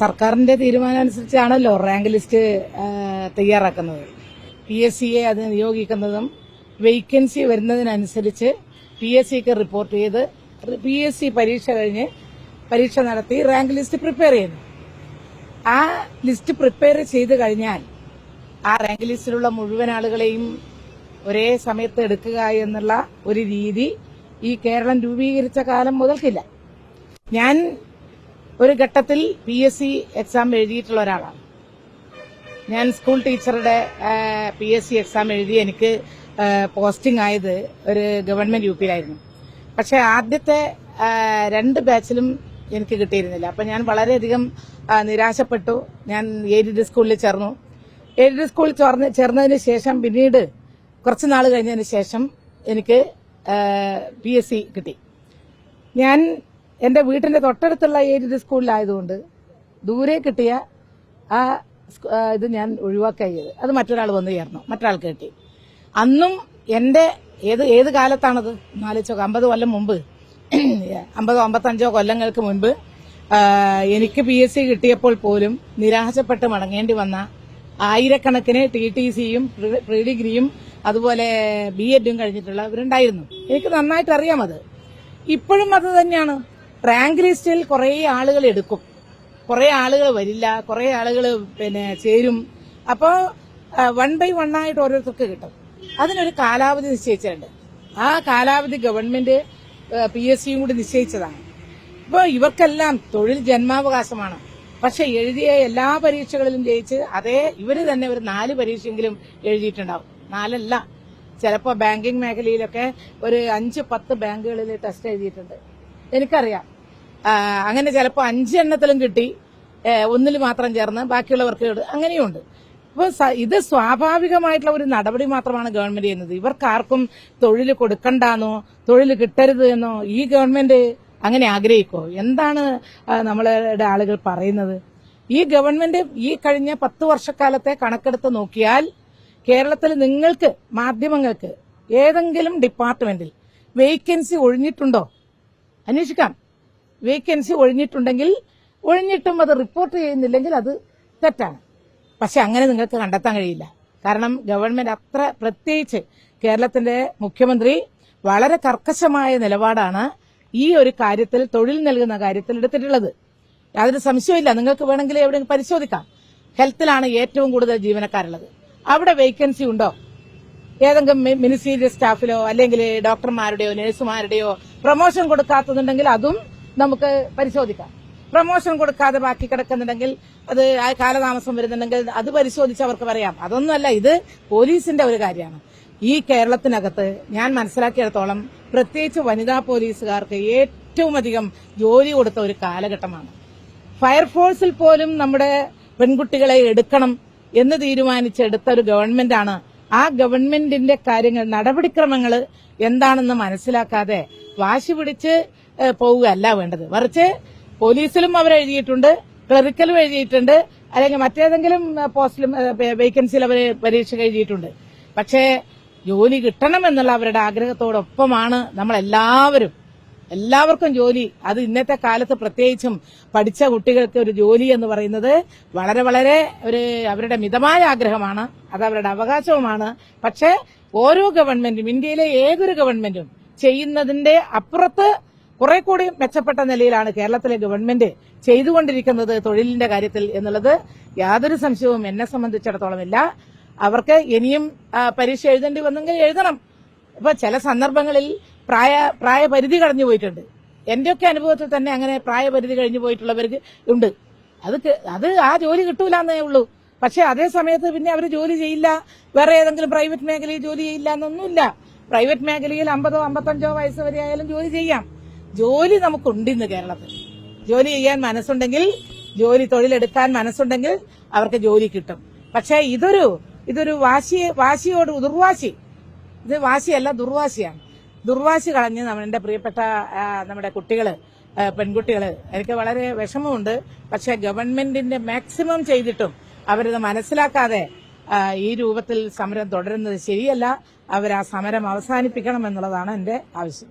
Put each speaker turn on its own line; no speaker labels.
സർക്കാരിന്റെ തീരുമാനം അനുസരിച്ചാണല്ലോ റാങ്ക് ലിസ്റ്റ് തയ്യാറാക്കുന്നത്. പി എസ് സിയെ അത് നിയോഗിക്കുന്നതും വേക്കൻസി വരുന്നതിനനുസരിച്ച് പി എസ് സിക്ക് റിപ്പോർട്ട് ചെയ്ത് പി എസ് സി പരീക്ഷ കഴിഞ്ഞ് പരീക്ഷ നടത്തി റാങ്ക് ലിസ്റ്റ് പ്രിപ്പയർ ചെയ്യുന്നു. ആ ലിസ്റ്റ് പ്രിപ്പയർ ചെയ്ത് കഴിഞ്ഞാൽ ആ റാങ്ക് ലിസ്റ്റിലുള്ള മുഴുവൻ ആളുകളെയും ഒരേ സമയത്ത് എടുക്കുക എന്നുള്ള ഒരു രീതി ഈ കേരളം രൂപീകരിച്ച കാലം മുതൽക്കില്ല. ഞാൻ ഒരു ഘട്ടത്തിൽ പി എസ് സി എക്സാം എഴുതിയിട്ടുള്ള ഒരാളാണ്. ഞാൻ സ്കൂൾ ടീച്ചറുടെ പി എസ് സി എക്സാം എഴുതി എനിക്ക് പോസ്റ്റിംഗ് ആയത് ഒരു ഗവൺമെന്റ് യു പിയിലായിരുന്നു പക്ഷെ ആദ്യത്തെ രണ്ട് ബാച്ചിലും എനിക്ക് കിട്ടിയിരുന്നില്ല. അപ്പം ഞാൻ വളരെയധികം നിരാശപ്പെട്ടു. ഞാൻ എയ്ഡഡ് സ്കൂളിൽ ചേർന്നു. എയ്ഡഡ് സ്കൂളിൽ ചേർന്ന് ചേർന്നതിന് ശേഷം പിന്നീട് കുറച്ച് നാൾ കഴിഞ്ഞതിന് ശേഷം എനിക്ക് പി എസ് സി കിട്ടി. ഞാൻ എന്റെ വീട്ടിന്റെ തൊട്ടടുത്തുള്ള എയ്ഡഡ് സ്കൂളിലായതുകൊണ്ട് ദൂരെ കിട്ടിയ ആ ഇത് ഞാൻ ഒഴിവാക്കിയത് അത് മറ്റൊരാൾ വന്ന് ചേർന്നു. മറ്റൊരാൾ കേട്ടി. അന്നും എന്റെ ഏത് ഏത് കാലത്താണത്? നാലിച്ചോ അമ്പത് കൊല്ലം മുമ്പ്. അമ്പതോ അമ്പത്തഞ്ചോ കൊല്ലങ്ങൾക്ക് മുൻപ് എനിക്ക് പി എസ് സി കിട്ടിയപ്പോൾ പോലും നിരാശപ്പെട്ട് മടങ്ങേണ്ടി വന്ന ആയിരക്കണക്കിന് ടി ടി സിയും പ്രീ ഡിഗ്രിയും അതുപോലെ ബി എഡും കഴിഞ്ഞിട്ടുള്ളവരുണ്ടായിരുന്നു എനിക്ക് നന്നായിട്ട് അറിയാം അത്. ഇപ്പോഴും അത് തന്നെയാണ്. റാങ്ക് ലിസ്റ്റിൽ കുറെ ആളുകൾ എടുക്കും. കുറേ ആളുകൾ വരില്ല കുറേ ആളുകൾ പിന്നെ ചേരും. അപ്പോൾ വൺ ബൈ വൺ ആയിട്ട് ഓരോരുത്തർക്ക് കിട്ടും. അതിനൊരു കാലാവധി നിശ്ചയിച്ചിട്ടുണ്ട്. ആ കാലാവധി ഗവൺമെന്റ് പി എസ് സിയും കൂടി നിശ്ചയിച്ചതാണ്. ഇപ്പോൾ ഇവർക്കെല്ലാം തൊഴിൽ ജന്മാവകാശമാണ്. പക്ഷെ എഴുതിയ എല്ലാ പരീക്ഷകളിലും ജയിച്ച് അതേ ഇവർ തന്നെ ഒരു നാല് പരീക്ഷയെങ്കിലും എഴുതിയിട്ടുണ്ടാവും. നാലല്ല. ചിലപ്പോ ബാങ്കിങ് മേഖലയിലൊക്കെ ഒരു അഞ്ച് പത്ത് ബാങ്കുകളിൽ ടെസ്റ്റ് എഴുതിയിട്ടുണ്ട്. എനിക്കറിയാം. അങ്ങനെ ചിലപ്പോൾ അഞ്ചെണ്ണത്തിലും കിട്ടി. ഒന്നിൽ മാത്രം ചേർന്ന് ബാക്കിയുള്ളവർക്ക് അങ്ങനെയുണ്ട്. അപ്പോൾ ഇത് സ്വാഭാവികമായിട്ടുള്ള ഒരു നടപടി മാത്രമാണ് ഗവൺമെന്റ് ചെയ്യുന്നത്. ഇവർക്കാർക്കും തൊഴിൽ കൊടുക്കണ്ടെന്നോ തൊഴിൽ കിട്ടരുത് എന്നോ ഈ ഗവൺമെന്റ് അങ്ങനെ ആഗ്രഹിക്കോ? എന്താണ് നമ്മളുടെ ആളുകൾ പറയുന്നത്? ഈ ഗവൺമെന്റ് ഈ കഴിഞ്ഞ പത്ത് വർഷക്കാലത്തെ കണക്കെടുത്ത് നോക്കിയാൽ കേരളത്തിൽ നിങ്ങൾക്ക് മാധ്യമങ്ങൾക്ക് ഏതെങ്കിലും ഡിപ്പാർട്ട്മെന്റിൽ വേക്കൻസി ഒഴിഞ്ഞിട്ടുണ്ടോ? അന്വേഷിക്കാം. വേക്കൻസി ഒഴിഞ്ഞിട്ടുണ്ടെങ്കിൽ ഒഴിഞ്ഞിട്ടും അത് റിപ്പോർട്ട് ചെയ്യുന്നില്ലെങ്കിൽ അത് തെറ്റാണ്. പക്ഷെ അങ്ങനെ നിങ്ങൾക്ക് കണ്ടെത്താൻ കഴിയില്ല. കാരണം ഗവൺമെന്റ് അത്ര പ്രത്യേകിച്ച് കേരളത്തിന്റെ മുഖ്യമന്ത്രി വളരെ കർക്കശമായ നിലപാടാണ് ഈ ഒരു കാര്യത്തിൽ തൊഴിൽ നൽകുന്ന കാര്യത്തിൽ എടുത്തിട്ടുള്ളത്. യാതൊരു സംശയമില്ല നിങ്ങൾക്ക് വേണമെങ്കിൽ എവിടെ പരിശോധിക്കാം. ഹെൽത്തിലാണ് ഏറ്റവും കൂടുതൽ ജീവനക്കാരുള്ളത്. അവിടെ വേക്കൻസി ഉണ്ടോ? ഏതെങ്കിലും മിനിസ്റ്റീരിയൽ സ്റ്റാഫിലോ അല്ലെങ്കിൽ ഡോക്ടർമാരുടെയോ നഴ്സുമാരുടെയോ പ്രൊമോഷൻ കൊടുക്കാത്തതുണ്ടെങ്കിൽ അതും നമുക്ക് പരിശോധിക്കാം. പ്രമോഷൻ കൊടുക്കാതെ ബാക്കി കിടക്കുന്നുണ്ടെങ്കിൽ അത് ആ കാലതാമസം വരുന്നുണ്ടെങ്കിൽ അത് പരിശോധിച്ച് അവർക്ക് പറയാം. അതൊന്നുമല്ല ഇത് പോലീസിന്റെ ഒരു കാര്യമാണ്. ഈ കേരളത്തിനകത്ത് ഞാൻ മനസ്സിലാക്കിയിടത്തോളം പ്രത്യേകിച്ച് വനിതാ പോലീസുകാർക്ക് ഏറ്റവും അധികം ജോലി കൊടുത്ത ഒരു കാലഘട്ടമാണ്. ഫയർഫോഴ്സിൽ പോലും നമ്മുടെ പെൺകുട്ടികളെ എടുക്കണം എന്ന് തീരുമാനിച്ചെടുത്ത ഒരു ഗവൺമെന്റാണ്. ആ ഗവൺമെന്റിന്റെ കാര്യങ്ങൾ നടപടിക്രമങ്ങൾ എന്താണെന്ന് മനസ്സിലാക്കാതെ വാശി പിടിച്ച് പോവുകയല്ല വേണ്ടത്. മറിച്ച് പോലീസിലും അവർ എഴുതിയിട്ടുണ്ട് ക്ലറിക്കലും എഴുതിയിട്ടുണ്ട് അല്ലെങ്കിൽ മറ്റേതെങ്കിലും പോസ്റ്റിലും വേക്കൻസിയിൽ അവർ പരീക്ഷ എഴുതിയിട്ടുണ്ട്. പക്ഷേ ജോലി കിട്ടണം എന്നുള്ള അവരുടെ ആഗ്രഹത്തോടൊപ്പമാണ് നമ്മളെല്ലാവരും എല്ലാവർക്കും ജോലി. അത് ഇന്നത്തെ കാലത്ത് പ്രത്യേകിച്ചും പഠിച്ച കുട്ടികൾക്ക് ഒരു ജോലി എന്ന് പറയുന്നത് വളരെ വളരെ ഒരു അവരുടെ മിതമായ ആഗ്രഹമാണ് അത് അവരുടെ അവകാശവുമാണ്. പക്ഷേ ഓരോ ഗവൺമെന്റും ഇന്ത്യയിലെ ഏതൊരു ഗവൺമെന്റും ചെയ്യുന്നതിന്റെ അപ്പുറത്ത് കുറെ കൂടി മെച്ചപ്പെട്ട നിലയിലാണ് കേരളത്തിലെ ഗവൺമെന്റ് ചെയ്തുകൊണ്ടിരിക്കുന്നത് തൊഴിലിന്റെ കാര്യത്തിൽ എന്നുള്ളത്. യാതൊരു സംശയവും എന്നെ സംബന്ധിച്ചിടത്തോളം ഇല്ല. അവർക്ക് ഇനിയും പരീക്ഷ എഴുതേണ്ടി വന്നെങ്കിൽ എഴുതണം. ഇപ്പൊ ചില സന്ദർഭങ്ങളിൽ പ്രായ പ്രായപരിധി കടഞ്ഞു പോയിട്ടുണ്ട്. എന്റെയൊക്കെ അനുഭവത്തിൽ തന്നെ അങ്ങനെ പ്രായപരിധി കഴിഞ്ഞു പോയിട്ടുള്ളവർക്ക് ഉണ്ട്. അത് അത് ആ ജോലി കിട്ടൂല എന്നേ ഉള്ളൂ. പക്ഷെ അതേ സമയത്ത് പിന്നെ അവർ ജോലി ചെയ്യില്ല. വേറെ ഏതെങ്കിലും പ്രൈവറ്റ് മേഖലയിൽ ജോലി ചെയ്യില്ല എന്നൊന്നുമില്ല. പ്രൈവറ്റ് മേഖലയിൽ അമ്പതോ അമ്പത്തഞ്ചോ വയസ്സ് വരെ ആയാലും ജോലി ചെയ്യാം. ജോലി നമുക്കുണ്ട് ഇന്ന് കേരളത്തിൽ. ജോലി ചെയ്യാൻ മനസ്സുണ്ടെങ്കിൽ ജോലി തൊഴിലെടുക്കാൻ മനസ്സുണ്ടെങ്കിൽ അവർക്ക് ജോലി കിട്ടും. പക്ഷേ ഇതൊരു ഇതൊരു വാശി വാശിയോട് ദുർവാശി. ഇത് വാശിയല്ല ദുർവാശിയാണ്. ദുർവാശി കളഞ്ഞ് നമ്മുടെ പ്രിയപ്പെട്ട നമ്മുടെ കുട്ടികൾ പെൺകുട്ടികൾ എനിക്ക് വളരെ വിഷമമുണ്ട്. പക്ഷെ ഗവൺമെന്റിന്റെ മാക്സിമം ചെയ്തിട്ടും അവരിത് മനസ്സിലാക്കാതെ ഈ രൂപത്തിൽ സമരം തുടരുന്നത് ശരിയല്ല. അവർ ആ സമരം അവസാനിപ്പിക്കണം എന്നുള്ളതാണ് എന്റെ ആവശ്യം.